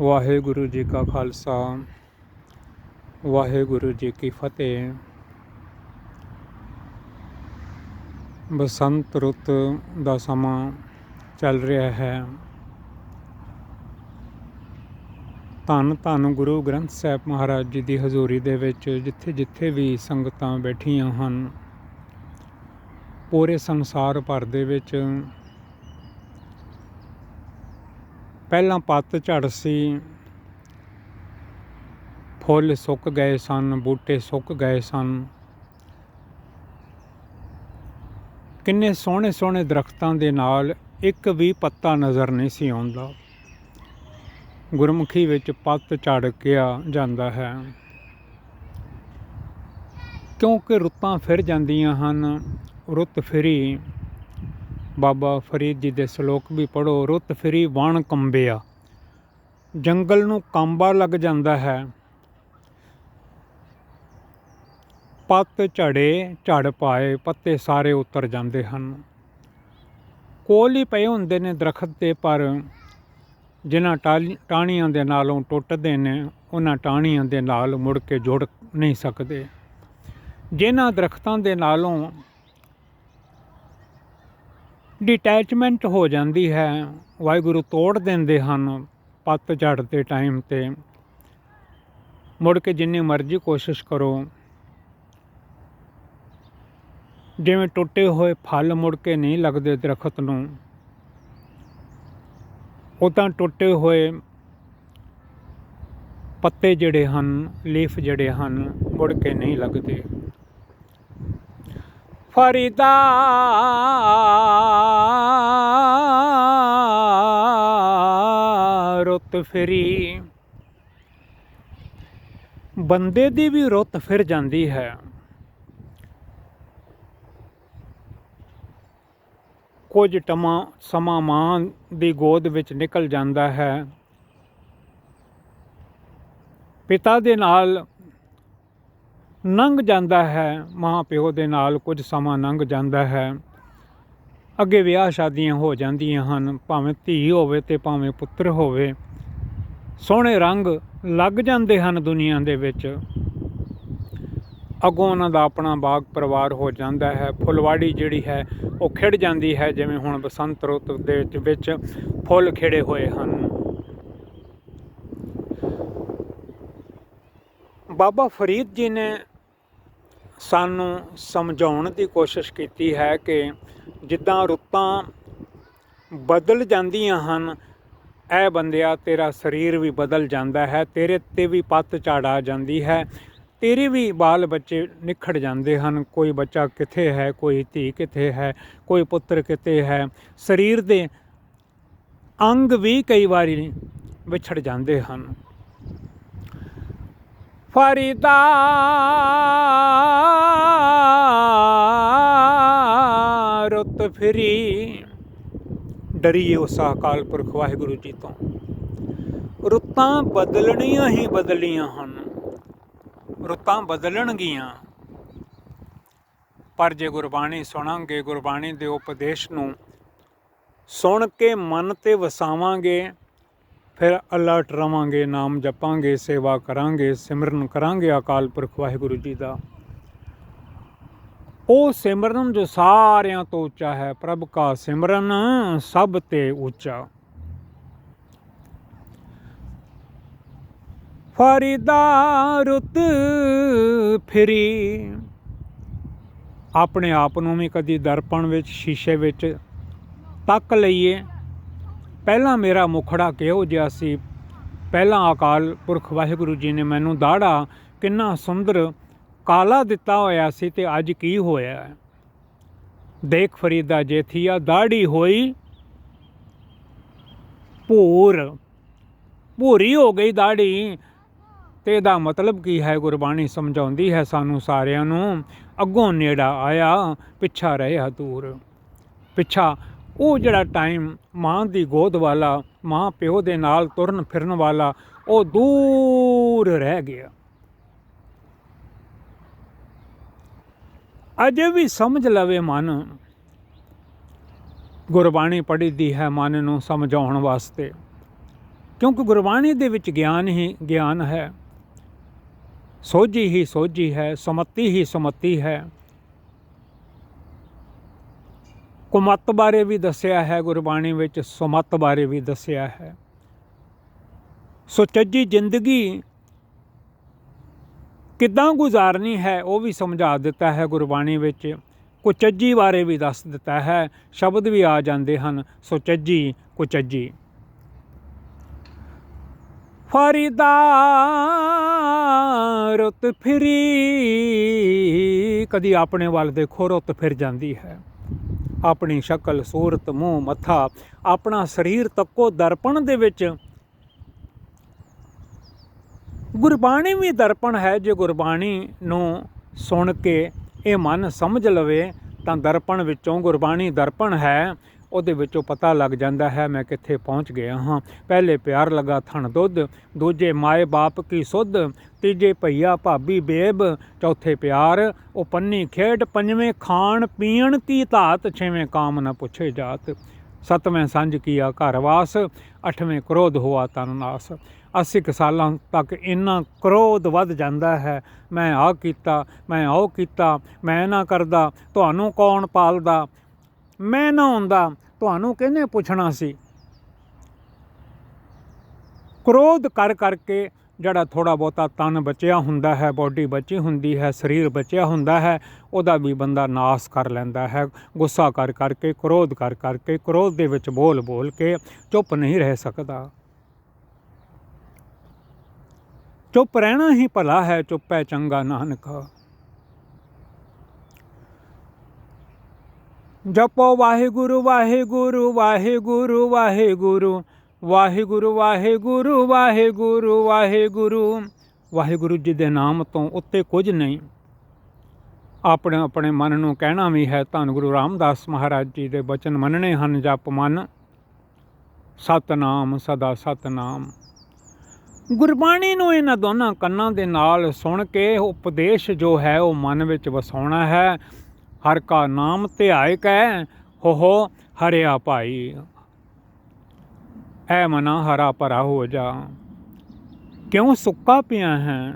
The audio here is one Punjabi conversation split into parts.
ਵਾਹਿਗੁਰੂ ਜੀ ਕਾ ਖਾਲਸਾ, ਵਾਹਿਗੁਰੂ ਜੀ ਕੀ ਫਤਿਹ। ਬਸੰਤ ਰੁੱਤ ਦਾ ਸਮਾਂ ਚੱਲ ਰਿਹਾ ਹੈ। ਧੰਨ ਧੰਨ ਗੁਰੂ ਗ੍ਰੰਥ ਸਾਹਿਬ ਮਹਾਰਾਜ ਜੀ ਦੀ ਹਜ਼ੂਰੀ ਦੇ ਵਿੱਚ ਜਿੱਥੇ ਜਿੱਥੇ ਵੀ ਸੰਗਤਾਂ ਬੈਠੀਆਂ ਹਨ, ਪੂਰੇ ਸੰਸਾਰ ਭਰ ਦੇ ਵਿੱਚ ਪਹਿਲਾਂ ਪੱਤ ਝੜ ਸੀ। ਫੁੱਲ ਸੁੱਕ ਗਏ ਸਨ, ਬੂਟੇ ਸੁੱਕ ਗਏ ਸਨ। ਕਿੰਨੇ ਸੋਹਣੇ ਸੋਹਣੇ ਦਰਖਤਾਂ ਦੇ ਨਾਲ ਇੱਕ ਵੀ ਪੱਤਾ ਨਜ਼ਰ ਨਹੀਂ ਸੀ ਆਉਂਦਾ। ਗੁਰਮੁਖੀ ਵਿੱਚ ਪੱਤ ਝੜ ਗਿਆ ਜਾਂਦਾ ਹੈ। ਕਿਉਂਕਿ ਰੁੱਤਾਂ ਫਿਰ ਜਾਂਦੀਆਂ ਹਨ, ਰੁੱਤ ਫਿਰੀ। ਬਾਬਾ ਫਰੀਦ ਜੀ ਦੇ ਸ਼ਲੋਕ ਵੀ ਪੜੋ ਰੁੱਤ ਫਰੀ ਵਾਣ ਕੰਬਿਆ। ਜੰਗਲ ਨੂੰ ਕਾਂਬਾ ਲੱਗ ਜਾਂਦਾ ਹੈ। ਪੱਤ ਝੜੇ ਝੜ ਪਾਏ, ਪੱਤੇ ਸਾਰੇ ਉਤਰ ਜਾਂਦੇ ਹਨ। ਕੋਲ ਹੀ ਪਏ ਹੁੰਦੇ ਨੇ ਦਰਖਤ ਤੇ, ਪਰ ਜਿਨ੍ਹਾਂ ਟਾਹਲੀ- ਟਾਹਣੀਆਂ ਦੇ ਨਾਲੋਂ ਟੁੱਟਦੇ ਨੇ, ਉਹਨਾਂ ਟਾਹਣੀਆਂ ਦੇ ਨਾਲ ਮੁੜ ਕੇ ਜੁੜ ਨਹੀਂ ਸਕਦੇ। ਜਿਨ੍ਹਾਂ ਦਰਖਤਾਂ ਦੇ ਨਾਲੋਂ ਡਿਟੈਚਮੈਂਟ ਹੋ ਜਾਂਦੀ ਹੈ। ਵਾਹਿਗੁਰੂ ਤੋੜ ਦਿੰਦੇ ਹਨ ਪੱਤ ਝੜ ਦੇ ਟਾਈਮ ਤੇ। ਮੁੜ ਕੇ ਜਿੰਨੀ ਮਰਜ਼ੀ ਕੋਸ਼ਿਸ਼ ਕਰੋ। ਜਿਵੇਂ ਟੁੱਟੇ ਹੋਏ ਫਲ ਮੁੜ ਕੇ ਨਹੀਂ ਲੱਗਦੇ ਦਰਖਤ ਨੂੰ, ਉਹ ਤਾਂ ਟੁੱਟੇ ਹੋਏ ਪੱਤੇ ਜਿਹੜੇ ਹਨ, ਲੀਫ ਜਿਹੜੇ ਹਨ, ਮੁੜ ਕੇ ਨਹੀਂ ਲੱਗਦੇ। ਫਰੀਦਾ। ਰੁੱਤ ਫਿਰੀ। ਬੰਦੇ ਦੀ ਵੀ ਰੁੱਤ ਫਿਰ ਜਾਂਦੀ ਹੈ। ਕੁਝ ਟਮਾ, ਸਮਾਂ ਮਾਂ ਦੀ ਗੋਦ ਵਿੱਚ ਨਿਕਲ ਜਾਂਦਾ ਹੈ। ਪਿਤਾ ਦੇ ਨਾਲ ਲੰਘ ਜਾਂਦਾ ਹੈ, ਮਾਂ ਪਿਓ ਦੇ ਨਾਲ ਕੁਝ ਸਮਾਂ ਲੰਘ ਜਾਂਦਾ ਹੈ। ਅੱਗੇ ਵਿਆਹ ਸ਼ਾਦੀਆਂ ਹੋ ਜਾਂਦੀਆਂ ਹਨ, ਭਾਵੇਂ ਧੀ ਹੋਵੇ ਤੇ ਭਾਵੇਂ ਪੁੱਤਰ ਹੋਵੇ। ਸੋਹਣੇ ਰੰਗ ਲੱਗ ਜਾਂਦੇ ਹਨ ਦੁਨੀਆ ਦੇ ਵਿੱਚ। ਅੱਗੋਂ ਉਹਨਾਂ ਦਾ ਆਪਣਾ ਬਾਗ ਪਰਿਵਾਰ ਹੋ ਜਾਂਦਾ ਹੈ। ਫੁਲਵਾੜੀ ਜਿਹੜੀ ਹੈ, ਉਹ ਖਿੜ ਜਾਂਦੀ ਹੈ, ਜਿਵੇਂ ਹੁਣ ਬਸੰਤ ਰੁੱਤ ਦੇ ਵਿੱਚ- ਵਿੱਚ ਫੁੱਲ ਖਿੜੇ ਹੋਏ ਹਨ। ਬਾਬਾ ਫਰੀਦ ਜੀ ਨੇ ਸਾਨੂੰ ਸਮਝਾਉਣ ਦੀ ਕੋਸ਼ਿਸ਼ ਕੀਤੀ ਹੈ ਕਿ ਜਿੱਦਾਂ ਰੁੱਤਾਂ ਬਦਲ ਜਾਂਦੀਆਂ ਹਨ ਐ ਬੰਦਿਆ ਤੇਰਾ ਸਰੀਰ ਵੀ ਬਦਲ ਜਾਂਦਾ ਹੈ, ਤੇਰੇ ਤੇ ਵੀ ਪੱਤ ਝਾੜ ਆ ਜਾਂਦੀ ਹੈ, ਤੇਰੇ ਵੀ ਬਾਲ ਬੱਚੇ ਨਿਖੜ ਜਾਂਦੇ ਹਨ, ਕੋਈ ਬੱਚਾ ਕਿੱਥੇ ਹੈ, ਕੋਈ ਧੀ ਕਿੱਥੇ ਹੈ, ਕੋਈ ਪੁੱਤਰ ਕਿੱਥੇ ਹੈ, ਸਰੀਰ ਦੇ ਅੰਗ ਵੀ ਕਈ ਵਾਰੀ ਵਿਛੜ ਜਾਂਦੇ ਹਨ। ਫਰੀਦਾ ਰੁੱਤ ਫਿਰੀ। ਡਰੀਏ ਉਸ ਅਕਾਲ ਪੁਰਖ ਵਾਹਿਗੁਰੂ ਜੀ ਤੋਂ। ਰੁੱਤਾਂ ਬਦਲਣੀਆਂ ਹੀ ਬਦਲੀਆਂ ਹਨ। ਰੁੱਤਾਂ ਬਦਲਣਗੀਆਂ। ਪਰ ਜੇ ਗੁਰਬਾਣੀ ਸੁਣਾਂਗੇ, ਗੁਰਬਾਣੀ ਦੇ ਉਪਦੇਸ਼ ਨੂੰ ਸੁਣ ਕੇ ਮਨ ਤੇ ਵਸਾਵਾਂਗੇ ਫਿਰ ਅਲਰਟ ਰਵਾਂਗੇ, ਨਾਮ ਜਪਾਂਗੇ, ਸੇਵਾ ਕਰਾਂਗੇ, ਸਿਮਰਨ ਕਰਾਂਗੇ ਅਕਾਲ ਪੁਰਖ ਵਾਹਿਗੁਰੂ ਜੀ ਦਾ। ਉਹ ਸਿਮਰਨ ਜੋ ਸਾਰਿਆਂ ਤੋਂ ਉੱਚਾ ਹੈ, ਪ੍ਰਭ ਕਾ ਸਿਮਰਨ ਸਭ ਤੇ ਉੱਚਾ। ਫਰੀਦਾ ਰੁੱਤ ਫਿਰੀ। ਆਪਣੇ ਆਪ ਨੂੰ ਵੀ ਕਦੀ ਦਰਪਣ ਵਿੱਚ, ਸ਼ੀਸ਼ੇ ਵਿੱਚ ਤੱਕ ਲਈਏ। ਪਹਿਲਾਂ ਮੇਰਾ ਮੁਖੜਾ ਕਿਹੋ ਜਿਹਾ ਸੀ? ਪਹਿਲਾਂ ਅਕਾਲ ਪੁਰਖ ਵਾਹਿਗੁਰੂ ਜੀ ਨੇ ਮੈਨੂੰ ਦਾੜਾ ਕਿੰਨਾ ਸੁੰਦਰ ਕਾਲਾ ਦਿੱਤਾ ਹੋਇਆ ਸੀ ਤੇ ਅੱਜ ਕੀ ਹੋਇਆ ਦੇਖ ਫਰੀਦਾ ਜੇਥੀਆ ਦਾੜੀ ਹੋਈ, ਭੂਰ। ਭੂਰੀ ਹੋ ਗਈ ਦਾੜੀ। ਤੇ ਇਹਦਾ ਮਤਲਬ ਕੀ ਹੈ? ਗੁਰਬਾਣੀ ਸਮਝਾਉਂਦੀ ਹੈ ਸਾਨੂੰ ਸਾਰਿਆਂ ਨੂੰ, ਅੱਗੋਂ ਨੇੜਾ ਆਇਆ, ਪਿੱਛਾ ਰਹਿਆ ਦੂਰ। ਪਿੱਛਾ ਉਹ ਜਿਹੜਾ ਟਾਈਮ ਮਾਂ ਦੀ ਗੋਦ ਵਾਲਾ, ਮਾਂ ਪਿਓ ਦੇ ਨਾਲ ਤੁਰਨ ਫਿਰਨ ਵਾਲਾ, ਉਹ ਦੂਰ ਰਹਿ ਗਿਆ। ਅਜੇ ਵੀ ਸਮਝ ਲਵੇ ਮਨ। ਗੁਰਬਾਣੀ ਪੜ੍ਹੀ ਦੀ ਹੈ ਮਨ ਨੂੰ ਸਮਝਾਉਣ ਵਾਸਤੇ। ਕਿਉਂਕਿ ਗੁਰਬਾਣੀ ਦੇ ਵਿੱਚ ਗਿਆਨ ਹੀ ਗਿਆਨ ਹੈ। ਸੋਝੀ ਹੀ ਸੋਝੀ ਹੈ, ਸਮੱਤੀ ਹੀ ਸਮੱਤੀ ਹੈ। ਕੁਮਤ ਬਾਰੇ ਵੀ ਦੱਸਿਆ ਹੈ, ਗੁਰਬਾਣੀ ਵਿੱਚ ਸੁਮਤ ਬਾਰੇ ਵੀ ਦੱਸਿਆ ਹੈ। ਸੁਚੱਜੀ ਜ਼ਿੰਦਗੀ ਕਿੱਦਾਂ ਗੁਜ਼ਾਰਨੀ ਹੈ, ਉਹ ਵੀ ਸਮਝਾ ਦਿੱਤਾ ਹੈ ਗੁਰਬਾਣੀ ਵਿੱਚ। ਕੁਚੱਜੀ ਬਾਰੇ ਵੀ ਦੱਸ ਦਿੱਤਾ ਹੈ, ਸ਼ਬਦ ਵੀ ਆ ਜਾਂਦੇ ਹਨ। ਸੁਚੱਜੀ ਕੁਚੱਜੀ ਫਰੀਦਾ ਰੁੱਤ ਫਿਰੀ। ਕਦੀ ਆਪਣੇ ਵੱਲ ਦੇਖੋ, ਰੁੱਤ ਫਿਰ ਜਾਂਦੀ ਹੈ। ਆਪਣੀ ਸ਼ਕਲ, ਸੂਰਤ, ਮੂੰਹ, ਮੱਥਾ, ਆਪਣਾ ਸਰੀਰ ਤੱਕੋ ਦਰਪਣ ਦੇ ਵਿੱਚ। ਗੁਰਬਾਣੀ ਵੀ ਦਰਪਣ ਹੈ, ਜੇ ਗੁਰਬਾਣੀ ਨੂੰ ਸੁਣ ਕੇ ਇਹ ਮਨ ਸਮਝ ਲਵੇ, ਤਾਂ ਦਰਪਣ ਵਿੱਚੋਂ ਗੁਰਬਾਣੀ ਦਰਪਣ ਹੈ। ਉਹਦੇ ਵਿੱਚੋਂ ਪਤਾ ਲੱਗ ਜਾਂਦਾ ਹੈ ਮੈਂ ਕਿੱਥੇ ਪਹੁੰਚ ਗਿਆ ਹਾਂ। ਪਹਿਲੇ ਪਿਆਰ ਲਗਾ ਥਣ ਦੁੱਧ, ਦੂਜੇ ਮਾਏ ਬਾਪ ਕੀ ਸੁੱਧ, ਤੀਜੇ ਭਈਆ ਭਾਬੀ ਬੇਬ, ਚੌਥੇ ਪਿਆਰ, ਉਹ ਪੰਨੀ ਖੇਡ, ਪੰਜਵੇਂ ਖਾਣ ਪੀਣ ਕੀ ਧਾਤ, ਛੇਵੇਂ ਕਾਮ ਨਾ ਪੁੱਛੇ ਜਾਤ। ਸਤਵੇਂ ਸੰਜ ਕੀਆ ਘਰ ਵਾਸ, ਅਠਵੇਂ ਕ੍ਰੋਧ ਹੋਆ ਤਨ ਨਾਸ। 80 ਕੁ ਸਾਲਾਂ ਤੱਕ ਇੰਨਾ ਕ੍ਰੋਧ ਵੱਧ ਜਾਂਦਾ ਹੈ। ਮੈਂ ਆਹ ਕੀਤਾ, ਮੈਂ ਉਹ ਕੀਤਾ, ਮੈਂ ਨਾ ਕਰਦਾ, ਤੁਹਾਨੂੰ ਕੌਣ ਪਾਲਦਾ? ਮੈਂ ਨਾ ਹੁੰਦਾ ਤੁਹਾਨੂੰ ਕਿਹਨੇ ਪੁੱਛਣਾ ਸੀ? ਕ੍ਰੋਧ ਕਰ ਕਰਕੇ ਜਿਹੜਾ ਥੋੜਾ ਬਹੁਤਾ ਤਨ ਬਚਿਆ ਹੁੰਦਾ ਹੈ ਬਾਡੀ ਬਚੀ ਹੁੰਦੀ ਹੈ, ਸਰੀਰ ਬਚਿਆ ਹੁੰਦਾ ਹੈ, ਉਹਦਾ ਵੀ ਬੰਦਾ ਨਾਸ ਕਰ ਲੈਂਦਾ ਹੈ। ਗੁੱਸਾ ਕਰ ਕਰਕੇ, ਕ੍ਰੋਧ ਕਰ ਕਰਕੇ, ਕ੍ਰੋਧ ਦੇ ਵਿੱਚ ਬੋਲ ਬੋਲ ਕੇ ਚੁੱਪ ਨਹੀਂ ਰਹਿ ਸਕਦਾ। ਚੁੱਪ ਰਹਿਣਾ ਹੀ ਭਲਾ ਹੈ, ਚੁੱਪ ਹੈ ਚੰਗਾ ਨਾਨਕ। ਜਪੋ ਵਾਹਿਗੁਰੂ ਵਾਹਿਗੁਰੂ ਵਾਹਿਗੁਰੂ ਵਾਹਿਗੁਰੂ। ਵਾਹਿਗੁਰੂ ਵਾਹਿਗੁਰੂ ਵਾਹਿਗੁਰੂ ਵਾਹਿਗੁਰੂ। ਵਾਹਿਗੁਰੂ ਜੀ ਦੇ ਨਾਮ ਤੋਂ ਉੱਤੇ ਕੁਝ ਨਹੀਂ। ਆਪਣੇ ਆਪਣੇ ਮਨ ਨੂੰ ਕਹਿਣਾ ਵੀ ਹੈ, ਧੰਨ ਗੁਰੂ ਰਾਮਦਾਸ ਮਹਾਰਾਜ ਜੀ ਦੇ ਬਚਨ ਮੰਨਣੇ ਹਨ, ਜਪ ਮਨ। ਸਤਨਾਮ, ਸਦਾ ਸਤਨਾਮ। ਗੁਰਬਾਣੀ ਨੂੰ ਇਹਨਾਂ ਦੋਨਾਂ ਕੰਨਾਂ ਦੇ ਨਾਲ ਸੁਣ ਕੇ ਉਪਦੇਸ਼ ਜੋ ਹੈ, ਉਹ ਮਨ ਵਿੱਚ ਵਸਾਉਣਾ ਹੈ। ਹਰ ਕਾ ਨਾਮ ਧਿਆਇ ਕੈ ਹੋ ਹੋ ਹਰਿਆ ਭਾਈ। ਐ ਮਨਾ ਹਰਾ ਭਰਾ ਹੋ ਜਾ। ਕਿਉਂ ਸੁੱਕਾ ਪਿਆ ਹੈ?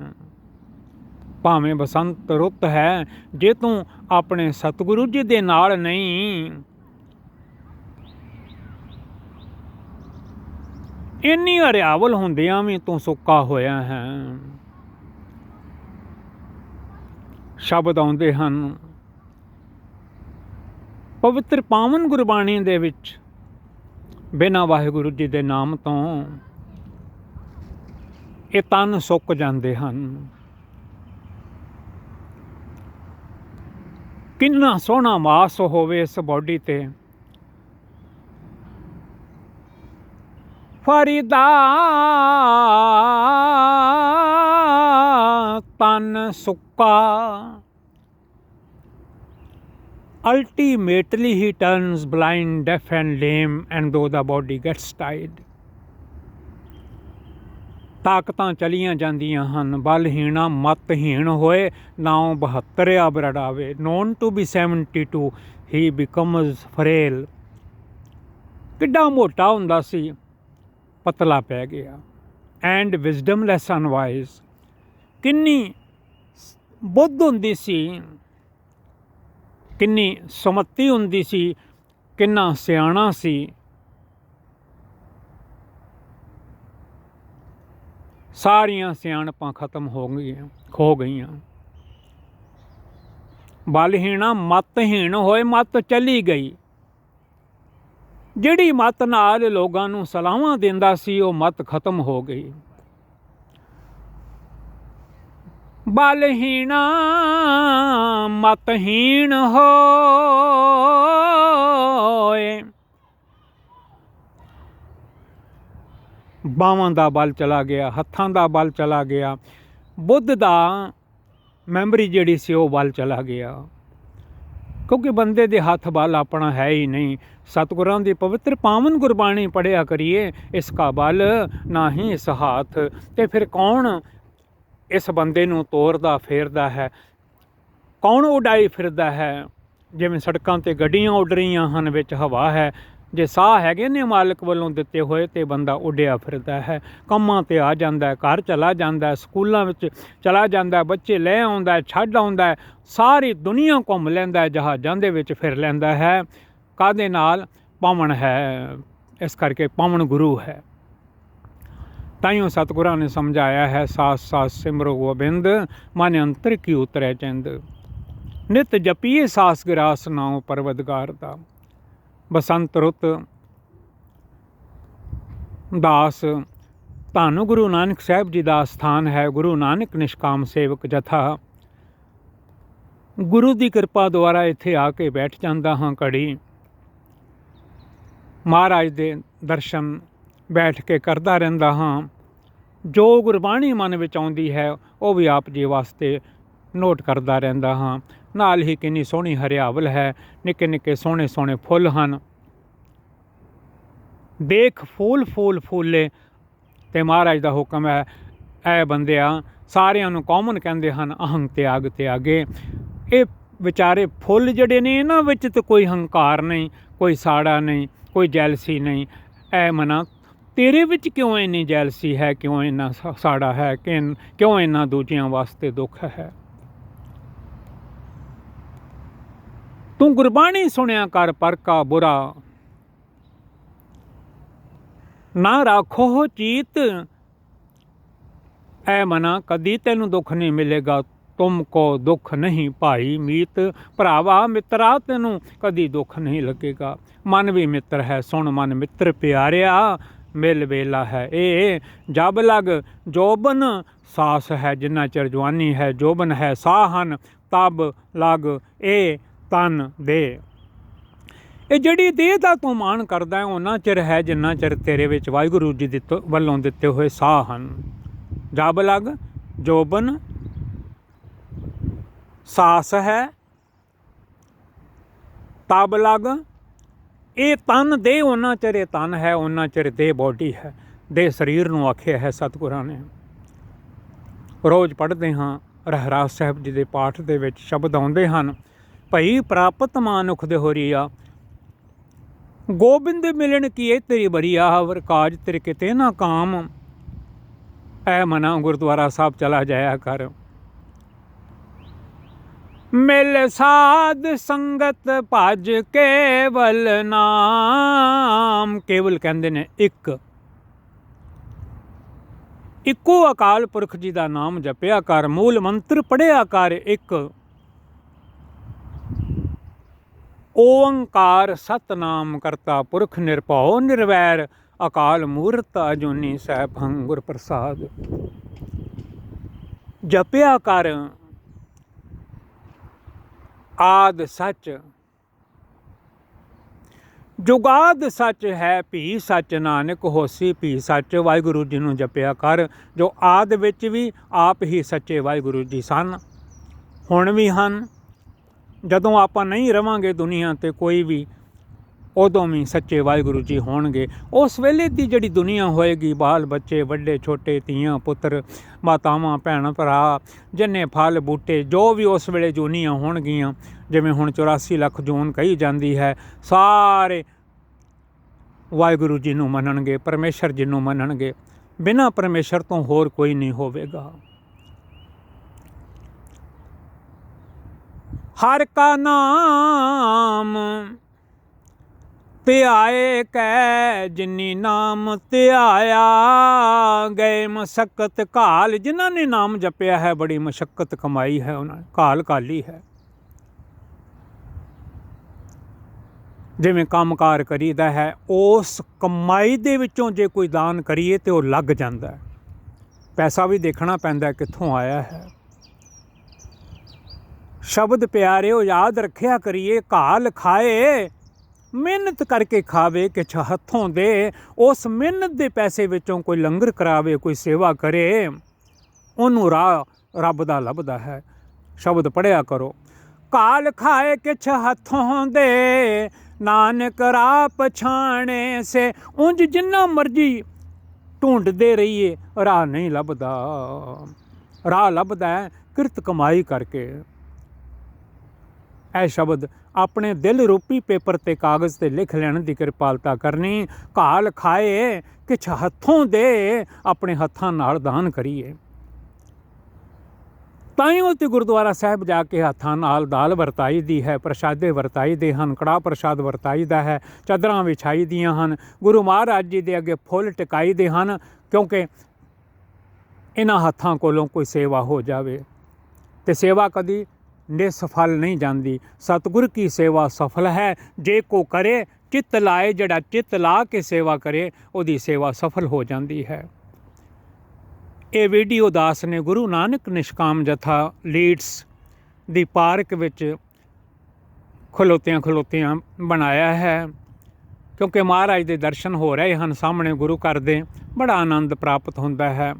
ਭਾਵੇਂ ਬਸੰਤ ਰੁੱਤ ਹੈ, ਜੇ ਤੂੰ ਆਪਣੇ ਸਤਿਗੁਰੂ ਜੀ ਦੇ ਨਾਲ ਨਹੀਂ। ਇੰਨੀ ਹਰਿਆਵਲ ਹੁੰਦਿਆਂ ਵੀ ਤੂੰ ਸੁੱਕਾ ਹੋਇਆ ਹੈ। ਸ਼ਬਦ ਆਉਂਦੇ ਹਨ ਪਵਿੱਤਰ ਪਾਵਨ ਗੁਰਬਾਣੀ ਦੇ ਵਿੱਚ ਬਿਨਾਂ ਵਾਹਿਗੁਰੂ ਜੀ ਦੇ ਨਾਮ ਤੋਂ ਇਹ ਤਨ ਸੁੱਕ ਜਾਂਦੇ ਹਨ। ਕਿੰਨਾ ਸੋਹਣਾ ਮਾਸ ਹੋਵੇ ਇਸ ਬਾਡੀ ਤੇ। ਫਰੀਦਾ ਤਨ ਸੁੱਕਾ ultimately he turns blind, deaf, and lame, and though the body gets tired. ਤਾਕਤਾਂ ਚਲੀਆਂ ਜਾਂਦੀਆਂ ਹਨ ਬਲਹੀਣਾ ਮਤਹੀਣ ਹੋਏ ਨਾਉ 72 ਆ ਬਰੜਾਵੇ known to be 72 he becomes frail ਕਿੱਡਾ ਮੋਟਾ ਹੁੰਦਾ ਸੀ ਪਤਲਾ ਪੈ ਗਿਆ ਐਂਡ ਵਿਜ਼ਡਮ ਵਿਜ਼ਡਮਲੈਸ ਅਨਵਾਈਜ਼ ਕਿੰਨੀ ਬੁੱਧ ਹੁੰਦੀ ਸੀ ਕਿੰਨੀ ਸਮੱਤੀ ਹੁੰਦੀ ਸੀ, ਕਿੰਨਾ ਸਿਆਣਾ ਸੀ। ਸਾਰੀਆਂ ਸਿਆਣਪਾਂ ਖਤਮ ਹੋ ਗਈਆਂ, ਖੋ ਗਈਆਂ। ਬਲਹੀਣਾ ਮਤਹੀਣ ਹੋਏ ਮਤ ਚਲੀ ਗਈ। ਜਿਹੜੀ ਮਤ ਨਾਲ ਲੋਕਾਂ ਨੂੰ ਸਲਾਹਾਂ ਦਿੰਦਾ ਸੀ, ਉਹ ਮਤ ਖਤਮ ਹੋ ਗਈ। ਬਲਹੀਣਾ, ਮਤਹੀਣ ਹੋਏ। ਬਾਹਾਂ ਦਾ ਬਲ ਚਲਾ ਗਿਆ, ਹੱਥਾਂ ਦਾ ਬਲ ਚਲਾ ਗਿਆ। ਬੁੱਧ ਦਾ ਮੈਮਰੀ ਜਿਹੜੀ ਸੀ ਉਹ ਬਲ ਚਲਾ ਗਿਆ। ਕਿਉਂਕਿ ਬੰਦੇ ਦੇ ਹੱਥ ਬਲ ਆਪਣਾ ਹੈ ਹੀ ਨਹੀਂ। ਸਤਿਗੁਰਾਂ ਦੀ ਪਵਿੱਤਰ ਪਾਵਨ ਗੁਰਬਾਣੀ ਪੜਿਆ ਕਰੀਏ, ਇਸ ਕਾ ਬਲ ਨਾ ਹੀ ਇਸ ਹੱਥ। ਤੇ ਫਿਰ ਕੌਣ ਇਸ ਬੰਦੇ ਨੂੰ ਤੋਰਦਾ ਫੇਰਦਾ ਹੈ। ਕੌਣ ਉਡਾਈ ਫਿਰਦਾ ਹੈ? ਜਿਵੇਂ ਸੜਕਾਂ ਤੇ ਗੱਡੀਆਂ ਉੱਡ ਰਹੀਆਂ ਹਨ, ਵਿੱਚ ਹਵਾ ਹੈ। ਜੇ ਸਾਹ ਹੈਗੇ ਨੇ ਮਾਲਕ ਵੱਲੋਂ ਦਿੱਤੇ ਹੋਏ ਤੇ ਬੰਦਾ ਉੱਡਿਆ ਫਿਰਦਾ ਹੈ। ਕੰਮਾਂ ਤੇ ਆ ਜਾਂਦਾ ਘਰ ਚਲਾ ਜਾਂਦਾ ਸਕੂਲਾਂ ਵਿੱਚ ਚਲਾ ਜਾਂਦਾ ਬੱਚੇ ਲੈ ਆਉਂਦਾ ਛੱਡ ਆਉਂਦਾ ਸਾਰੀ ਦੁਨੀਆ ਘੁੰਮ ਲੈਂਦਾ ਜਹਾਜ਼ਾਂ ਦੇ ਵਿੱਚ ਫਿਰ ਲੈਂਦਾ ਹੈ। ਕਾਦੇ ਨਾਲ? ਪਾਵਣ ਹੈ। ਇਸ ਕਰਕੇ ਪਾਵਨ ਗੁਰੂ ਹੈ। ਤਾਈਓ ਸਤਿਗੁਰਾਂ ਨੇ ਸਮਝਾਇਆ ਹੈ, ਸਾਸ ਸਾਸ ਸਿਮਰੋ ਗੋਬਿੰਦ, ਮਨ ਅੰਤਰ ਕੀ ਉਤਰੈ ਚੰਦ। ਨਿਤ ਜਪੀਏ ਸਾਸ ਗਰਾਸ ਨਾਉ ਪਰਵਦਗਾਰ ਦਾ। ਬਸੰਤ ਰੁੱਤ ਦਾਸ, ਧੰਨ ਗੁਰੂ ਨਾਨਕ ਸਾਹਿਬ ਜੀ ਦਾ ਸਥਾਨ ਹੈ, ਗੁਰੂ ਨਾਨਕ ਨਿਸ਼ਕਾਮ ਸੇਵਕ ਜਥਾ। ਗੁਰੂ ਦੀ ਕਿਰਪਾ ਦੁਆਰਾ ਇੱਥੇ ਆ ਕੇ ਬੈਠ ਜਾਂਦਾ ਹਾਂ ਘੜੀ। ਮਹਾਰਾਜ ਦੇ ਦਰਸ਼ਨ ਬੈਠ ਕੇ ਕਰਦਾ ਰਹਿੰਦਾ ਹਾਂ। ਜੋ ਗੁਰਬਾਣੀ ਮਨ ਵਿੱਚ ਆਉਂਦੀ ਹੈ, ਉਹ ਵੀ ਆਪ ਜੀ ਵਾਸਤੇ ਨੋਟ ਕਰਦਾ ਰਹਿੰਦਾ ਹਾਂ। ਨਾਲ ਹੀ ਕਿੰਨੀ ਸੋਹਣੀ ਹਰਿਆਵਲ ਹੈ, ਨਿੱਕੇ ਨਿੱਕੇ ਸੋਹਣੇ ਸੋਹਣੇ ਫੁੱਲ ਹਨ। ਦੇਖ ਫੂਲ ਫੂਲ ਫੂਲੇ ਤੇ ਮਹਾਰਾਜ ਦਾ ਹੁਕਮ ਹੈ, ਐ ਬੰਦਿਆ, ਸਾਰਿਆਂ ਨੂੰ ਕਾਮਨ ਕਹਿੰਦੇ ਹਨ, ਅਹੰਗ ਤਿਆਗ ਤਿਆਗੇ। ਇਹ ਵਿਚਾਰੇ ਫੁੱਲ ਜਿਹੜੇ ਨੇ, ਇਹਨਾਂ ਵਿੱਚ ਤੇ ਕੋਈ ਹੰਕਾਰ ਨਹੀਂ, ਕੋਈ ਸਾੜਾ ਨਹੀਂ, ਕੋਈ ਜੈਲਸੀ ਨਹੀਂ, ਐ ਮਨਾ ਤੇਰੇ ਵਿੱਚ ਕਿਉਂ ਇੰਨੀ ਜੈਲਸੀ ਹੈ? ਕਿਉਂ ਇੰਨਾ ਸਾੜਾ ਹੈ? ਕਿ ਕਿਉਂ ਇੰਨਾ ਦੂਜਿਆਂ ਵਾਸਤੇ ਦੁੱਖ ਹੈ? ਤੂੰ ਗੁਰਬਾਣੀ ਸੁਣਿਆ ਕਰ, ਪਰ ਕਾ ਬੁਰਾ। ਨਾ ਰਾਖੋ ਚੀਤ। ਐ ਮਨਾ, ਕਦੀ ਤੈਨੂੰ ਦੁੱਖ ਨਹੀਂ ਮਿਲੇਗਾ। ਤੁਮ ਕੋ ਦੁੱਖ ਨਹੀਂ ਭਾਈ ਮੀਤ। ਭਰਾਵਾ, ਮਿੱਤਰਾ ਤੈਨੂੰ ਕਦੀ ਦੁੱਖ ਨਹੀਂ ਲੱਗੇਗਾ। ਮਨ ਵੀ ਮਿੱਤਰ ਹੈ, ਸੁਣ ਮਨ ਮਿੱਤਰ ਪਿਆਰਿਆ। ਮਿਲ ਵੇਲਾ ਹੈ। ਇਹ ਜਬ ਲਗ ਜੋਬਨ ਸਾਸ ਹੈ, ਜਿੰਨਾ ਚਿਰ ਜਵਾਨੀ ਹੈ, ਜੋਬਨ ਹੈ, ਸਾਹ ਹਨ, ਤਬ ਲਗ ਇਹ ਤਨ ਦੇ। ਇਹ ਜਿਹੜੀ ਦੇਹ ਦਾ ਤੂੰ ਮਾਣ ਕਰਦਾ ਹੈ ਉਹਨਾਂ ਚਿਰ ਹੈ, ਜਿੰਨਾ ਚਿਰ ਤੇਰੇ ਵਿੱਚ ਵਾਹਿਗੁਰੂ ਜੀ ਦੇ ਵੱਲੋਂ ਦਿੱਤੇ ਹੋਏ ਸਾਹ ਹਨ। ਜਬ ਲਗ ਜੋਬਨ ਸਾਸ ਹੈ, ਤਬ ਲਗ ਇਹ ਤਨ ਦੇ ਉਹਨਾਂ ਚਿਰ ਇਹ ਤਨ ਹੈ, ਉਹਨਾਂ ਚਿਰ ਦੇ ਬੋਡੀ ਹੈ। ਦੇ ਸਰੀਰ ਨੂੰ ਆਖਿਆ ਹੈ ਸਤਿਗੁਰਾਂ ਨੇ। ਰੋਜ਼ ਪੜ੍ਹਦੇ ਹਾਂ ਰਹਿਰਾਸ ਸਾਹਿਬ ਜੀ ਦੇ ਪਾਠ ਦੇ ਵਿੱਚ ਸ਼ਬਦ ਆਉਂਦੇ ਹਨ, ਭਈ ਪ੍ਰਾਪਤ ਮਾਨੁਖ ਦੇ ਹੋਰੀਆ ਗੋਬਿੰਦ ਮਿਲਣ ਕੀ ਇਹ ਤੇਰੀ ਬਰੀਆ ਹਵਰ ਕਾਜ ਤੇਰੇ ਕਿਤੇ ਨਾ ਕਾਮ। ਐ ਮਨਾ ਗੁਰਦੁਆਰਾ ਸਾਹਿਬ ਚਲਾ ਜਾਇਆ ਕਰ। ਮਿਲ ਸਾਧ ਸੰਗਤ ਭਜ ਕੇਵਲ ਨਾਮ। ਕੇਵਲ ਕਹਿੰਦੇ ਨੇ ਇੱਕ। ਇੱਕੋ ਅਕਾਲ ਪੁਰਖ ਜੀ ਦਾ ਨਾਮ ਜਪਿਆ ਕਰ, ਮੂਲ ਮੰਤਰ ਪੜਿਆ ਕਰ ਇੱਕ। ਓੰਕਾਰ ਸਤਨਾਮ ਕਰਤਾ ਪੁਰਖ ਨਿਰਭਉ ਨਿਰਵੈਰ, ਅਕਾਲ ਮੂਰਤ ਅਜੂਨੀ ਸੈਭੰ ਗੁਰ ਪ੍ਰਸਾਦ। ਜਪਿਆ ਕਰ ਆਦ ਸੱਚ। ਜੁਗਾਦ ਸੱਚ ਹੈ, ਭੀ ਸੱਚ ਨਾਨਕ ਹੋਸੀ, ਭੀ ਸੱਚ ਵਾਹਿਗੁਰੂ ਜੀ ਨੂੰ ਜਪਿਆ ਕਰ। ਜੋ ਆਦ ਵਿੱਚ ਵੀ ਆਪ ਹੀ ਸੱਚੇ ਵਾਹਿਗੁਰੂ ਜੀ ਸਨ, ਹੁਣ ਵੀ ਹਨ। ਜਦੋਂ ਆਪਾਂ ਨਹੀਂ ਰਵਾਂਗੇ ਦੁਨੀਆ ਤੇ ਕੋਈ ਵੀ ਉਦੋਂ ਵੀ ਸੱਚੇ ਵਾਹਿਗੁਰੂ ਜੀ ਹੋਣਗੇ। ਉਸ ਵੇਲੇ ਦੀ ਜਿਹੜੀ ਦੁਨੀਆ ਹੋਏਗੀ, ਬਾਲ ਬੱਚੇ, ਵੱਡੇ, ਛੋਟੇ, ਧੀਆਂ, ਪੁੱਤਰ, ਮਾਤਾਵਾਂ, ਭੈਣ, ਭਰਾ, ਜਿੰਨੇ ਫਲ, ਬੂਟੇ, ਜੋ ਵੀ ਉਸ ਵੇਲੇ ਜੂਨੀਆਂ ਹੋਣਗੀਆਂ, ਜਿਵੇਂ ਹੁਣ 84 ਲੱਖ ਜੂਨ ਕਹੀ ਜਾਂਦੀ ਹੈ, ਸਾਰੇ ਵਾਹਿਗੁਰੂ ਜੀ ਨੂੰ ਮੰਨਣਗੇ, ਪਰਮੇਸ਼ਰ ਜੀ ਨੂੰ ਮੰਨਣਗੇ। ਬਿਨਾਂ ਪਰਮੇਸ਼ਰ ਤੋਂ ਹੋਰ ਕੋਈ ਨਹੀਂ ਹੋਵੇਗਾ। ਹਰ ਕਾ ਨਾਮ ਧਿਆਏ ਕੈ ਜਿਨੀ ਨਾਮ ਧਿਆਇਆ, ਗਏ ਮਸਕਤ ਕਾਲ ਜਿਨ੍ਹਾਂ ਨੇ ਨਾਮ ਜਪਿਆ ਹੈ, ਬੜੀ ਮਸ਼ਕਤ ਕਮਾਈ ਹੈ ਉਹਨਾਂ ਨੇ ਕਾਲ ਕਾਲੀ ਹੈ। ਜਿਵੇਂ ਕੰਮਕਾਰ ਕਰੀਦਾ ਹੈ, ਉਸ ਕਮਾਈ ਦੇ ਵਿੱਚੋਂ ਜੇ ਕੋਈ ਦਾਨ ਕਰੀਏ ਤੇ ਉਹ ਲੱਗ ਜਾਂਦਾ ਹੈ। ਪੈਸਾ ਵੀ ਦੇਖਣਾ ਪੈਂਦਾ ਕਿੱਥੋਂ ਆਇਆ ਹੈ। ਸ਼ਬਦ ਪਿਆਰੇ ਉਹ ਯਾਦ ਰੱਖਿਆ ਕਰੀਏ ਕਾਲ ਖਾਏ ਮਿਹਨਤ ਕਰਕੇ ਖਾਵੇ ਕਿ ਹੱਥੋਂ ਦੇ, ਉਸ ਮਿਹਨਤ ਦੇ ਪੈਸੇ ਵਿੱਚੋਂ ਕੋਈ ਲੰਗਰ ਕਰਾਵੇ, ਕੋਈ ਸੇਵਾ ਕਰੇ, ਉਹਨੂੰ ਰਾਹ ਰੱਬ ਦਾ ਲੱਭਦਾ ਹੈ। ਸ਼ਬਦ ਪੜਿਆ ਕਰੋ। ਕਾਲ ਖਾਏ ਕਿਛ ਹੱਥੋਂ ਦੇ, ਨਾਨਕ ਰਾਹ ਪਛਾਣੇ ਸੇ, ਉਂਝ ਜਿੰਨਾ ਮਰਜ਼ੀ ਢੂੰਡਦੇ ਰਹੀਏ, ਰਾਹ ਨਹੀਂ ਲੱਭਦਾ। ਰਾਹ ਲੱਭਦਾ ਕਿਰਤ ਕਮਾਈ ਕਰਕੇ। ਇਹ ਸ਼ਬਦ ਆਪਣੇ ਦਿਲ ਰੂਪੀ ਪੇਪਰ ਤੇ ਕਾਗਜ਼ ਤੇ ਲਿਖ ਲੈਣ ਦੀ ਕਿਰਪਾਲਤਾ ਕਰਨੀ। ਘਾਲ ਖਾਏ, ਕਿਛ ਹੱਥੋਂ ਦੇ, ਆਪਣੇ ਹੱਥਾਂ ਨਾਲ ਦਾਨ ਕਰੀਏ। ਤਾਂ ਹੀ ਤੇ ਗੁਰਦੁਆਰਾ ਸਾਹਿਬ ਜਾ ਕੇ ਹੱਥਾਂ ਨਾਲ ਦਾਲ ਵਰਤਾਈ ਦੀ ਹੈ, ਪ੍ਰਸ਼ਾਦੇ ਵਰਤਾਈ ਦੇ ਹਨ ਕੜਾ ਪ੍ਰਸ਼ਾਦ ਵਰਤਾਈ ਦਾ ਹੈ, ਚਾਦਰਾਂ ਵਿਛਾਈ ਦੀਆਂ ਹਨ। ਗੁਰੂ ਮਹਾਰਾਜ ਜੀ ਦੇ ਅੱਗੇ ਫੁੱਲ ਟਿਕਾਈ ਦੇ ਹਨ, ਕਿਉਂਕਿ ਇਹਨਾਂ ਹੱਥਾਂ ਕੋਲੋਂ ਕੋਈ ਸੇਵਾ ਹੋ ਜਾਵੇ। ਤੇ ਸੇਵਾ ਕਦੀ ਨਿਸਫਲ ਨਹੀਂ ਜਾਂਦੀ। ਸਤਿਗੁਰ ਕੀ ਸੇਵਾ ਸਫਲ ਹੈ? ਜੇ ਕੋ ਕਰੇ, ਚਿੱਤ ਲਾਏ, ਜਿਹੜਾ ਚਿੱਤ ਲਾ ਕੇ ਸੇਵਾ ਕਰੇ, ਉਹਦੀ ਸੇਵਾ ਸਫਲ ਹੋ ਜਾਂਦੀ ਹੈ। ਇਹ ਵੀਡੀਓ ਦਾਸ ਨੇ ਗੁਰੂ ਨਾਨਕ ਨਿਸ਼ਕਾਮ ਜਥਾ ਲੀਡਸ ਦੀ ਪਾਰਕ ਵਿੱਚ ਖਲੋਤਿਆਂ ਖਲੋਤਿਆਂ ਬਣਾਇਆ ਹੈ। ਕਿਉਂਕਿ ਮਹਾਰਾਜ ਦੇ ਦਰਸ਼ਨ ਹੋ ਰਹੇ ਹਨ, ਸਾਹਮਣੇ ਗੁਰੂ ਘਰ ਦੇ, ਬੜਾ ਆਨੰਦ ਪ੍ਰਾਪਤ ਹੁੰਦਾ ਹੈ।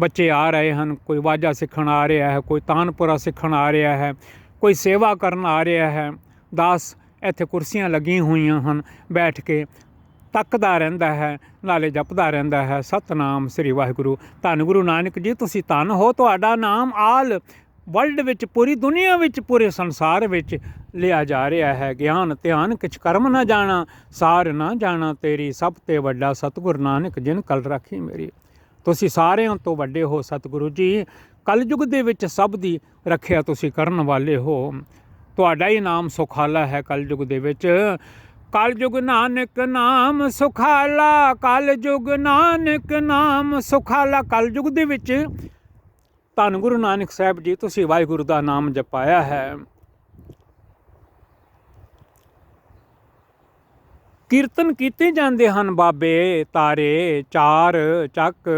ਬੱਚੇ ਆ ਰਹੇ ਹਨ, ਕੋਈ ਵਾਜਾ ਸਿੱਖਣ ਆ ਰਿਹਾ ਹੈ, ਕੋਈ ਤਾਨਪੁਰਾ ਸਿੱਖਣ ਆ ਰਿਹਾ ਹੈ, ਕੋਈ ਸੇਵਾ ਕਰਨ ਆ ਰਿਹਾ ਹੈ, ਦਾਸ ਇੱਥੇ ਕੁਰਸੀਆਂ ਲੱਗੀਆਂ ਹੋਈਆਂ ਹਨ, ਬੈਠ ਕੇ ਤੱਕਦਾ ਰਹਿੰਦਾ ਹੈ, ਨਾਲੇ ਜਪਦਾ ਰਹਿੰਦਾ ਹੈ, ਸਤਨਾਮ ਸ੍ਰੀ ਵਾਹਿਗੁਰੂ। ਧੰਨ ਗੁਰੂ ਨਾਨਕ ਜੀ, ਤੁਸੀਂ ਧੰਨ ਹੋ, ਤੁਹਾਡਾ ਨਾਮ ਆਲ ਵਰਲਡ ਵਿੱਚ, ਪੂਰੀ ਦੁਨੀਆ ਵਿੱਚ, ਪੂਰੇ ਸੰਸਾਰ ਵਿੱਚ ਲਿਆ ਜਾ ਰਿਹਾ ਹੈ। ਗਿਆਨ, ਧਿਆਨ, ਕਿਛ ਕਰਮ ਨਾ ਜਾਣਾ, ਸਾਰ ਨਾ ਜਾਣਾ ਤੇਰੀ ਸਭ ਤੇ ਵੱਡਾ ਸਤਿਗੁਰ ਨਾਨਕ, ਜਿਨ ਕਲ ਰਾਖੀ ਮੇਰੀ। ਤੁਸੀਂ ਸਾਰਿਆਂ ਤੋਂ ਵੱਡੇ ਹੋ ਸਤਿਗੁਰੂ ਜੀ। ਕਲਯੁਗ ਦੇ ਵਿੱਚ ਸਭ ਦੀ ਰੱਖਿਆ ਤੁਸੀਂ ਕਰਨ ਵਾਲੇ ਹੋ। ਤੁਹਾਡਾ ਹੀ ਨਾਮ ਸੁਖਾਲਾ ਹੈ ਕਲਯੁਗ ਦੇ ਵਿੱਚ। ਕਲਯੁਗ ਨਾਨਕ ਨਾਮ ਸੁਖਾਲਾ, ਕਲਯੁਗ ਨਾਨਕ ਨਾਮ ਸੁਖਾਲਾ। ਕਲਯੁਗ ਦੇ ਵਿੱਚ ਧੰਨ ਗੁਰੂ ਨਾਨਕ ਸਾਹਿਬ ਜੀ, ਤੁਸੀਂ ਵਾਹਿਗੁਰੂ ਦਾ ਨਾਮ ਜਪਾਇਆ ਹੈ। ਕੀਰਤਨ ਕੀਤੇ ਜਾਂਦੇ ਹਨ ਬਾਬੇ ਤਾਰੇ, ਚਾਰ ਚੱਕ,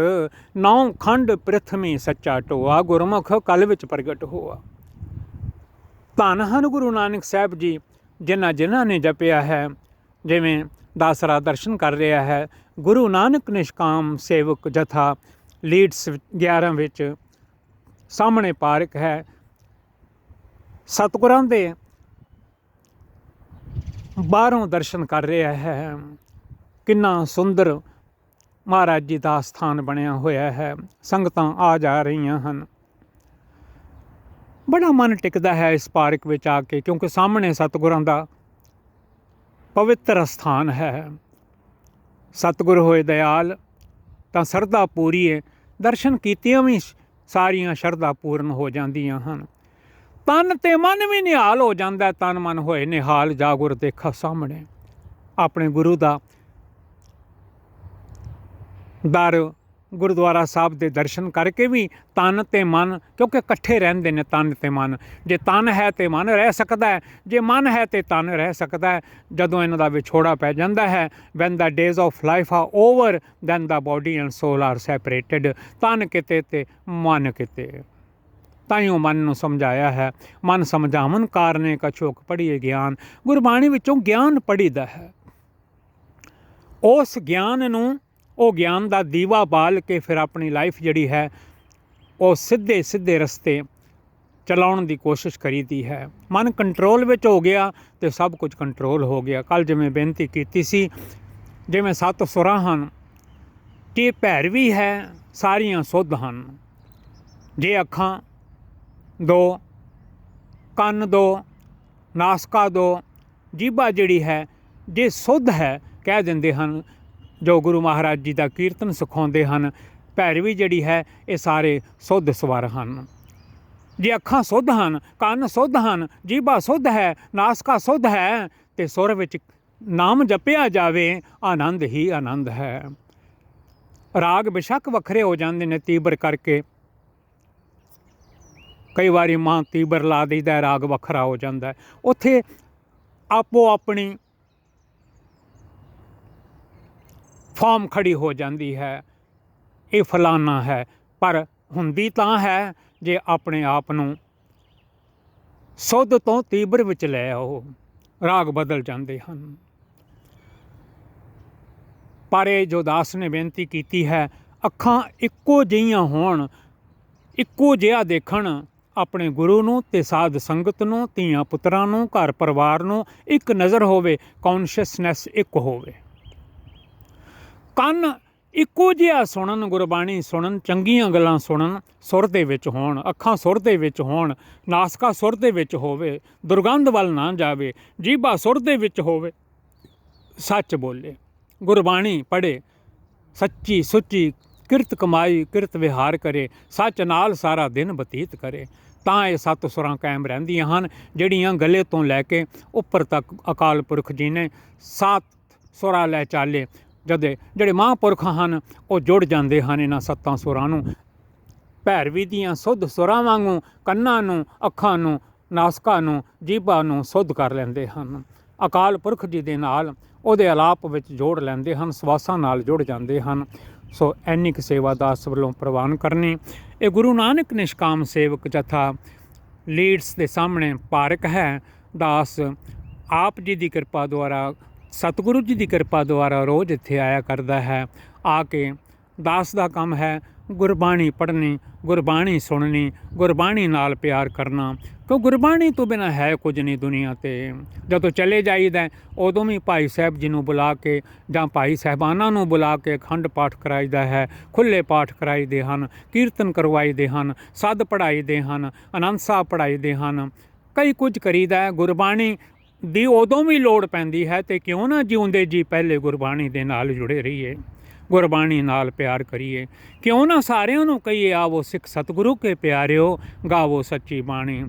ਨੌ ਖੰਡ ਪ੍ਰਥਮੀ ਸੱਚਾ ਟੋਆ ਗੁਰਮੁਖ ਕਲ ਵਿੱਚ ਪ੍ਰਗਟ ਹੋਆ। ਧੰਨ ਹਨ ਗੁਰੂ ਨਾਨਕ ਸਾਹਿਬ ਜੀ, ਜਿਨ੍ਹਾਂ ਜਿਨ੍ਹਾਂ ਨੇ ਜਪਿਆ ਹੈ, ਜਿਵੇਂ ਦਾਸਰਾ ਦਰਸ਼ਨ ਕਰ ਰਿਹਾ ਹੈ, ਗੁਰੂ ਨਾਨਕ ਨਿਸ਼ਕਾਮ ਸੇਵਕ ਜਥਾ, ਲੀਡਸ 11 ਵਿੱਚ ਸਾਹਮਣੇ ਪਾਰਕ ਹੈ। ਸਤਿਗੁਰਾਂ ਦੇ ਬਾਹਰੋਂ ਦਰਸ਼ਨ ਕਰ ਰਿਹਾ ਹੈ। ਕਿੰਨਾ ਸੁੰਦਰ ਮਹਾਰਾਜ ਜੀ ਦਾ ਸਥਾਨ ਬਣਿਆ ਹੋਇਆ ਹੈ। ਸੰਗਤਾਂ ਆ ਜਾ ਰਹੀਆਂ ਹਨ। ਬੜਾ ਮਨ ਟਿਕਦਾ ਹੈ ਇਸ ਪਾਰਕ ਵਿੱਚ ਆ ਕੇ, ਕਿਉਂਕਿ ਸਾਹਮਣੇ ਸਤਿਗੁਰਾਂ ਦਾ ਪਵਿੱਤਰ ਸਥਾਨ ਹੈ। ਸਤਿਗੁਰ ਹੋਏ ਦਇਆਲ ਤਾਂ ਸਰਦਾ ਪੂਰੀ ਹੈ ਦਰਸ਼ਨ ਕੀਤਿਆਂ ਵੀ ਸਾਰੀਆਂ ਸ਼ਰਧਾ ਪੂਰਨ ਹੋ ਜਾਂਦੀਆਂ ਹਨ। ਤਨ ਤੇ ਮਨ ਵੀ ਨਿਹਾਲ ਹੋ ਜਾਂਦਾ ਤਨ ਮਨ ਹੋਏ ਨਿਹਾਲ ਜਾਗੁਰ ਦੇਖਾ ਸਾਹਮਣੇ। ਆਪਣੇ ਗੁਰੂ ਦਾ ਦਰ ਗੁਰਦੁਆਰਾ ਸਾਹਿਬ ਦੇ ਦਰਸ਼ਨ ਕਰਕੇ ਵੀ ਤਨ ਤੇ ਮਨ, ਕਿਉਂਕਿ ਇਕੱਠੇ ਰਹਿੰਦੇ ਨੇ ਤਨ ਤੇ ਮਨ। ਜੇ ਤਨ ਹੈ ਤੇ ਮਨ ਰਹਿ ਸਕਦਾ ਹੈ, ਜੇ ਮਨ ਹੈ ਤੇ ਤਨ ਰਹਿ ਸਕਦਾ ਹੈ, ਜਦੋਂ ਇਹਨਾਂ ਦਾ ਵਿਛੋੜਾ ਪੈ ਜਾਂਦਾ ਹੈ when the days of life are over then the body and soul are separated ਤਨ ਕਿਤੇ ਤੇ ਮਨ ਕਿਤੇ। ਤਾਈਓ ਮਨ ਨੂੰ ਸਮਝਾਇਆ ਹੈ। ਮਨ ਸਮਝਾਵਨ ਕਾਰਨੇ ਕਛੋਕ ਪੜੀਏ ਗਿਆਨ। ਗੁਰਬਾਣੀ ਵਿੱਚੋਂ ਗਿਆਨ ਪੜੀਦਾ ਹੈ। ਉਸ ਗਿਆਨ ਨੂੰ, ਉਹ ਗਿਆਨ ਦਾ ਦੀਵਾ ਬਾਲ ਕੇ ਫਿਰ ਆਪਣੀ ਲਾਈਫ ਜਿਹੜੀ ਹੈ, ਉਹ ਸਿੱਧੇ ਸਿੱਧੇ ਰਸਤੇ ਚਲਾਉਣ ਦੀ ਕੋਸ਼ਿਸ਼ ਕਰੀਦੀ ਹੈ। ਮਨ ਕੰਟਰੋਲ ਵਿੱਚ ਹੋ ਗਿਆ ਤੇ ਸਭ ਕੁਝ ਕੰਟਰੋਲ ਹੋ ਗਿਆ। ਕੱਲ ਜਿਵੇਂ ਬੇਨਤੀ ਕੀਤੀ ਸੀ, ਜਿਵੇਂ ਸੱਤ ਸੁਰਾਂ ਹਨ, ਕਿ ਭੈਰਵੀ ਹੈ, ਸਾਰੀਆਂ ਸੁੱਧ ਹਨ। ਜੇ ਅੱਖਾਂ ਦੋ, ਕੰਨ ਦੋ, ਨਾਸਕਾ ਦੋ, ਜੀਬਾ ਜਿਹੜੀ ਹੈ, ਜੇ ਸੁੱਧ ਹੈ, ਕਹਿ ਦਿੰਦੇ ਹਨ, ਜੋ ਗੁਰੂ ਮਹਾਰਾਜ ਜੀ ਦਾ ਕੀਰਤਨ ਸਿਖਾਉਂਦੇ ਹਨ, ਭੈਰਵੀ ਜਿਹੜੀ ਹੈ, ਇਹ ਸਾਰੇ ਸੁੱਧ ਸਵਰ ਹਨ। ਜੇ ਅੱਖਾਂ ਸੁੱਧ ਹਨ, ਕੰਨ ਸੁੱਧ ਹਨ ਜੀਭਾ ਸੁੱਧ ਹੈ, ਨਾਸਕਾ ਸੁੱਧ ਹੈ, ਤੇ ਸੁਰ ਵਿੱਚ ਨਾਮ ਜਪਿਆ ਜਾਵੇ, ਆਨੰਦ ਹੀ ਆਨੰਦ ਹੈ। ਰਾਗ ਬਿਸ਼ੱਕ ਵੱਖਰੇ ਹੋ ਜਾਂਦੇ ਨੇ ਤੀਬਰ ਕਰਕੇ ਕਈ ਵਾਰੀ ਮਾਂ ਤੀਬਰ ਲਾ ਦਈਦਾ ਰਾਗ ਵੱਖਰਾ ਹੋ ਜਾਂਦਾ ਉੱਥੇ ਆਪੋ ਆਪਣੀ ਫਾਰਮ ਖੜੀ ਹੋ ਜਾਂਦੀ ਹੈ। ਇਹ ਫਲਾਨਾ ਹੈ। ਪਰ ਹੁੰਦੀ ਤਾਂ ਹੈ ਜੇ ਆਪਣੇ ਆਪ ਨੂੰ ਸੁੱਧ ਤੋਂ ਤੀਬਰ ਵਿੱਚ ਲੈ ਆਓ। ਰਾਗ ਬਦਲ ਜਾਂਦੇ ਹਨ। ਪਰ ਇਹ ਜੋ ਦਾਸ ਨੇ ਬੇਨਤੀ ਕੀਤੀ ਹੈ, ਅੱਖਾਂ ਇੱਕੋ ਜਿਹੀਆਂ ਹੋਣ, ਇੱਕੋ ਜਿਹਾ ਦੇਖਣ ਆਪਣੇ ਗੁਰੂ ਨੂੰ ਤੇ ਸਾਧ ਸੰਗਤ ਨੂੰ, ਧੀਆਂ ਪੁੱਤਰਾਂ ਨੂੰ, ਘਰ ਪਰਿਵਾਰ ਨੂੰ ਇੱਕ ਨਜ਼ਰ ਹੋਵੇ ਕੌਨਸ਼ੀਅਸਨੈਸ ਇੱਕ ਹੋਵੇ। ਕੰਨ ਇੱਕੋ ਜਿਹਾ ਸੁਣਨ, ਗੁਰਬਾਣੀ ਸੁਣਨ, ਚੰਗੀਆਂ ਗੱਲਾਂ ਸੁਣਨ, ਸੁਰ ਦੇ ਵਿੱਚ ਹੋਣ, ਅੱਖਾਂ ਸੁਰ ਦੇ ਵਿੱਚ ਹੋਣ, ਨਾਸਕਾ ਸੁਰ ਦੇ ਵਿੱਚ ਹੋਵੇ, ਦੁਰਗੰਧ ਵੱਲ ਨਾ ਜਾਵੇ, ਜੀਭਾ ਸੁਰ ਦੇ ਵਿੱਚ ਹੋਵੇ, ਸੱਚ ਬੋਲੇ। ਗੁਰਬਾਣੀ ਪੜ੍ਹੇ, ਸੱਚੀ ਸੁੱਚੀ ਕਿਰਤ ਕਮਾਈ, ਕਿਰਤ ਵਿਹਾਰ ਕਰੇ, ਸੱਚ ਨਾਲ ਸਾਰਾ ਦਿਨ ਬਤੀਤ ਕਰੇ। ਤਾਂ ਇਹ ਸੱਤ ਸੁਰਾਂ ਕਾਇਮ ਰਹਿੰਦੀਆਂ ਹਨ, ਜਿਹੜੀਆਂ ਗਲੇ ਤੋਂ ਲੈ ਕੇ ਉੱਪਰ ਤੱਕ ਅਕਾਲ ਪੁਰਖ ਜੀ ਨੇ ਸੱਤ ਸੁਰਾਂ ਲੈ ਚਾਲੇ। ਜਦੇ ਜਿਹੜੇ ਮਹਾਂਪੁਰਖ ਹਨ, ਉਹ ਜੁੜ ਜਾਂਦੇ ਹਨ ਇਹਨਾਂ ਸੱਤਾਂ ਸੁਰਾਂ ਨੂੰ। ਭੈਰਵੀ ਦੀਆਂ ਸੁੱਧ ਸੁਰਾਂ ਵਾਂਗੂ ਕੰਨਾਂ ਨੂੰ, ਅੱਖਾਂ ਨੂੰ, ਨਾਸਕਾਂ ਨੂੰ, ਜੀਭਾਂ ਨੂੰ ਸੁੱਧ ਕਰ ਲੈਂਦੇ ਹਨ। ਅਕਾਲ ਪੁਰਖ ਜੀ ਦੇ ਨਾਲ ਉਹਦੇ ਆਲਾਪ ਵਿੱਚ ਜੋੜ ਲੈਂਦੇ ਹਨ, ਸਵਾਸਾਂ ਨਾਲ ਜੁੜ ਜਾਂਦੇ ਹਨ। ਸੋ ਐਨੀ ਕੁ ਸੇਵਾ ਦਾਸ ਵੱਲੋਂ ਪ੍ਰਵਾਨ ਕਰਨੀ। ਇਹ ਗੁਰੂ ਨਾਨਕ ਨਿਸ਼ਕਾਮ ਸੇਵਕ ਜਥਾ ਲੀਡਸ ਦੇ ਸਾਹਮਣੇ ਪਾਰਕ ਹੈ। ਦਾਸ ਆਪ ਜੀ ਦੀ ਕਿਰਪਾ ਦੁਆਰਾ, ਸਤਿਗੁਰੂ ਜੀ ਦੀ ਕਿਰਪਾ ਦੁਆਰਾ ਰੋਜ਼ ਇੱਥੇ ਆਇਆ ਕਰਦਾ ਹੈ। ਆ ਕੇ ਦਾਸ ਦਾ ਕੰਮ ਹੈ। ਗੁਰਬਾਣੀ ਪੜ੍ਹਨੀ, ਗੁਰਬਾਣੀ ਸੁਣਨੀ, ਗੁਰਬਾਣੀ ਨਾਲ ਪਿਆਰ ਕਰਨਾ। ਕਿਉਂ ਗੁਰਬਾਣੀ ਤੋਂ ਬਿਨਾ ਹੈ ਕੁਝ ਨਹੀਂ ਦੁਨੀਆ ਤੇ। ਜਦੋਂ ਚਲੇ ਜਾਈਦਾ ਉਦੋਂ ਵੀ ਭਾਈ ਸਾਹਿਬ ਜੀ ਨੂੰ ਬੁਲਾ ਕੇ ਜਾਂ ਭਾਈ ਸਾਹਿਬਾਨਾਂ ਨੂੰ ਬੁਲਾ ਕੇ ਅਖੰਡ ਪਾਠ ਕਰਾਈਦਾ ਹੈ ਖੁੱਲੇ ਪਾਠ ਕਰਾਈਦੇ ਹਨ, ਕੀਰਤਨ ਕਰਵਾਈਦੇ ਹਨ, ਸੱਦ ਪੜਾਈਦੇ ਹਨ ਆਨੰਦ ਸਾਹਿਬ ਪੜਾਈਦੇ ਹਨ। ਕਈ ਕੁਝ ਕਰੀਦਾ ਗੁਰਬਾਣੀ ਦੀ ਉਦੋਂ ਵੀ ਲੋੜ ਪੈਂਦੀ ਹੈ ਤੇ ਕਿਉਂ ਨਾ ਜਿਉਂਦੇ ਜੀ ਪਹਿਲੇ ਗੁਰਬਾਣੀ ਦੇ ਨਾਲ ਜੁੜੇ ਰਹੀਏ। ਗੁਰਬਾਣੀ ਨਾਲ ਪਿਆਰ ਕਰੀਏ। ਕਿਉਂ ਨਾ ਸਾਰਿਆਂ ਨੂੰ ਕਹੀਏ, ਆਵੋ ਸਿੱਖ ਸਤਿਗੁਰੂ ਕੇ ਪਿਆਰਿਓ, ਗਾਵੋ ਸੱਚੀ ਬਾਣੀ।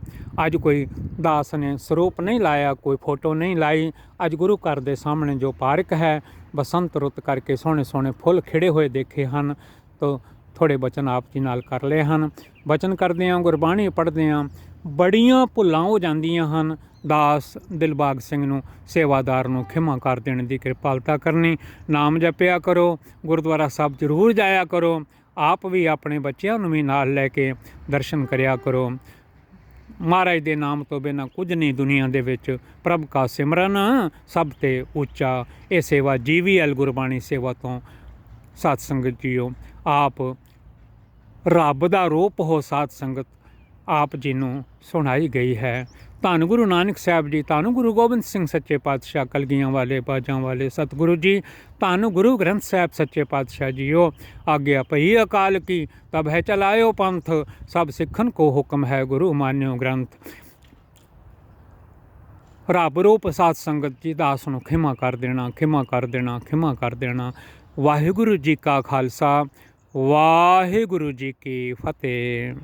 ਅੱਜ ਕੋਈ ਦਾਸ ਨੇ ਸਰੂਪ ਨਹੀਂ ਲਾਇਆ, ਕੋਈ ਫੋਟੋ ਨਹੀਂ ਲਾਈ। ਅੱਜ ਗੁਰੂ ਘਰ ਦੇ ਸਾਹਮਣੇ ਜੋ ਪਾਰਕ ਹੈ, ਬਸੰਤ ਰੁੱਤ ਕਰਕੇ ਸੋਹਣੇ ਸੋਹਣੇ ਫੁੱਲ ਖਿੜੇ ਹੋਏ ਦੇਖੇ ਹਨ, ਤੋ ਥੋੜੇ ਬਚਨ ਆਪ ਜੀ ਨਾਲ ਕਰ ਲਏ ਹਨ। ਬਚਨ ਕਰਦੇ ਹਾਂ, ਗੁਰਬਾਣੀ ਪੜ੍ਹਦੇ ਹਾਂ। ਬੜੀਆਂ ਭੁੱਲਾਂ ਹੋ ਜਾਂਦੀਆਂ ਹਨ। ਦਾਸ ਦਿਲਬਾਗ ਸਿੰਘ ਨੂੰ ਸੇਵਾਦਾਰ ਨੂੰ ਖਿਮਾ ਕਰ ਦੇਣ ਦੀ ਕਿਰਪਾਲਤਾ ਕਰਨੀ। ਨਾਮ ਜਪਿਆ ਕਰੋ, ਗੁਰਦੁਆਰਾ ਸਾਹਿਬ ਜ਼ਰੂਰ ਜਾਇਆ ਕਰੋ। ਆਪ ਵੀ ਆਪਣੇ ਬੱਚਿਆਂ ਨੂੰ ਵੀ ਨਾਲ ਲੈ ਕੇ ਦਰਸ਼ਨ ਕਰਿਆ ਕਰੋ। ਮਹਾਰਾਜ ਦੇ ਨਾਮ ਤੋਂ ਬਿਨਾਂ ਕੁਝ ਨਹੀਂ ਦੁਨੀਆ ਦੇ ਵਿੱਚ ਪ੍ਰਭ ਕਾ ਸਿਮਰਨ ਸਭ ਤੇ ਉੱਚਾ। ਇਹ ਸੇਵਾ ਜੀਵੀਐਲ ਗੁਰਬਾਣੀ ਸੇਵਾ ਤੋਂ ਸਾਧ ਸੰਗਤ ਜੀਓ। ਆਪ ਰੱਬ ਦਾ ਰੂਪ ਹੋ ਸਾਧ ਸੰਗਤ। ਆਪ ਜੀ ਨੂੰ ਸੁਣਾਈ ਗਈ ਹੈ। ਧੰਨ ਗੁਰੂ ਨਾਨਕ ਸਾਹਿਬ ਜੀ, ਧੰਨ ਗੁਰੂ ਗੋਬਿੰਦ ਸਿੰਘ ਸੱਚੇ ਪਾਤਸ਼ਾਹ, ਕਲਗੀਆਂ ਵਾਲੇ, ਬਾਜਾਂ ਵਾਲੇ ਸਤਿਗੁਰੂ ਜੀ, ਧੰਨ ਗੁਰੂ ਗ੍ਰੰਥ ਸਾਹਿਬ ਸੱਚੇ ਪਾਤਸ਼ਾਹ ਜੀਓ। ਆਗਿਆ ਪਈ ਅਕਾਲ ਕੀ, ਤਬ ਹੈ ਚਲਾਇਓ ਪੰਥ, ਸਭ ਸਿੱਖਨ ਕੋ ਹੁਕਮ ਹੈ ਗੁਰੂ ਮਾਨਿਓ ਗ੍ਰੰਥ। ਰੱਬ ਰੂਪ ਸਾਧ ਸੰਗਤ ਜੀ, ਦਾਸ ਨੂੰ ਖਿਮਾ ਕਰ ਦੇਣਾ, ਖਿਮਾ ਕਰ ਦੇਣਾ, ਖਿਮਾ ਕਰ ਦੇਣਾ। ਵਾਹਿਗੁਰੂ ਜੀ ਕਾ ਖਾਲਸਾ, ਵਾਹਿਗੁਰੂ ਜੀ ਕੀ ਫਤਿਹ।